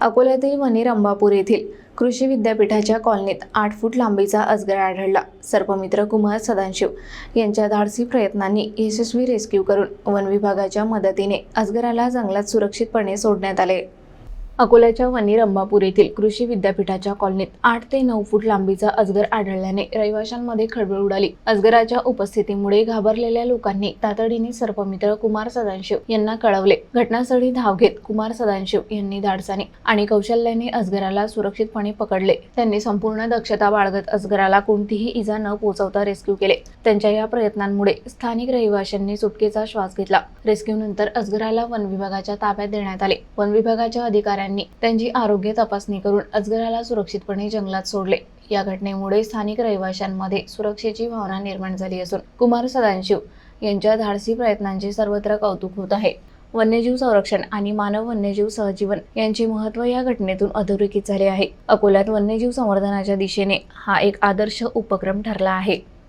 अकोल्यातील वनीर रंबापूर येथील कृषी विद्यापीठाच्या कॉलनीत आठ फूट लांबीचा अजगर आढळला. सर्पमित्र कुमार सदाशिव यांच्या धाडसी प्रयत्नांनी यशस्वी रेस्क्यू करून वन विभागाच्या मदतीने अजगराला जंगलात सुरक्षितपणे सोडण्यात आले. अकोल्याच्या वनी रंबापूर येथील कृषी विद्यापीठाच्या कॉलनीत आठ ते नऊ फूट लांबीचा अजगर आढळल्याने रहिवाशांमध्ये खळबळ उडाली. अजगराच्या उपस्थितीमुळे घाबरलेल्या लोकांनी तातडीने सर्पमित्र कुमार सदाशिव यांना कळवले. घटनास्थळी धाव घेत कुमार सदाशिव यांनी धाडसाने आणि कौशल्याने अजगराला सुरक्षितपणे पकडले. त्यांनी संपूर्ण दक्षता बाळगत अजगराला कोणतीही इजा न पोहोचवता रेस्क्यू केले. त्यांच्या या प्रयत्नांमुळे स्थानिक रहिवाशांनी सुटकेचा श्वास घेतला. रेस्क्यू नंतर अजगराला वन विभागाच्या ताब्यात देण्यात आले. वन विभागाच्या अधिकाऱ्यांनी त्यांची आरोग्य तपासणी करून अजगराला सुरक्षितपणे जंगलात सोडले. या घटनेमुळे स्थानिक रहिवाशांमध्ये सुरक्षेची भावना निर्माण झाली असून कुमार सदाशिव यांच्या धाडसी प्रयत्नांचे सर्वत्र कौतुक होत आहे. वन्यजीव संरक्षण आणि मानव वन्यजीव सहजीवन यांचे महत्त्व या घटनेतून अधोरेखित झाले आहे. अकोल्यात वन्यजीव संवर्धनाच्या दिशेने हा एक आदर्श उपक्रम ठरला आहे.